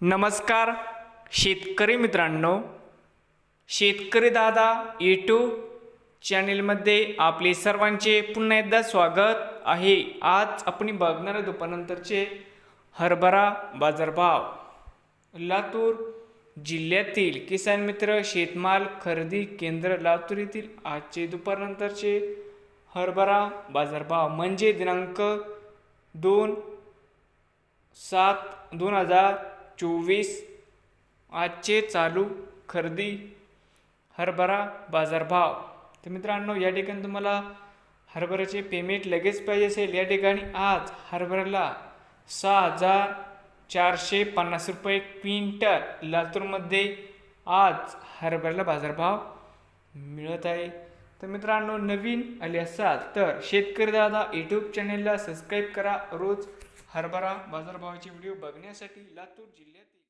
नमस्कार शेतकरी मित्रांनो. शेतकरी दादा यूट्यूब चॅनेलमध्ये आपले सर्वांचे पुन्हा एकदा स्वागत आहे. आज आपण बघणार आहे दुपारनंतरचे हरभरा बाजारभाव. लातूर जिल्ह्यातील किसान मित्र शेतमाल खरेदी केंद्र लातूर येथील आजचे दुपारनंतरचे हरभरा बाजारभाव म्हणजे दिनांक दोन सात दोन हजार चोवीस आजचे चालू खरेदी हरभरा बाजारभाव. तर मित्रांनो या ठिकाणी तुम्हाला हरभऱ्याचे पेमेंट लगेच पाहिजे असेल. या ठिकाणी आज हरभऱ्याला सहा हजार चारशे पन्नास रुपये क्विंटल. लातूरमध्ये आज हरभऱ्याला बाजारभाव मिळत आहे. तर मित्रांनो नवीन आले असाल तर शेतकरी दादा यूट्यूब चॅनेलला सबस्क्राईब करा. रोज हरभरा बाजारभावाचे व्हिडिओ बघण्यासाठी लातूर जिल्ह्यातील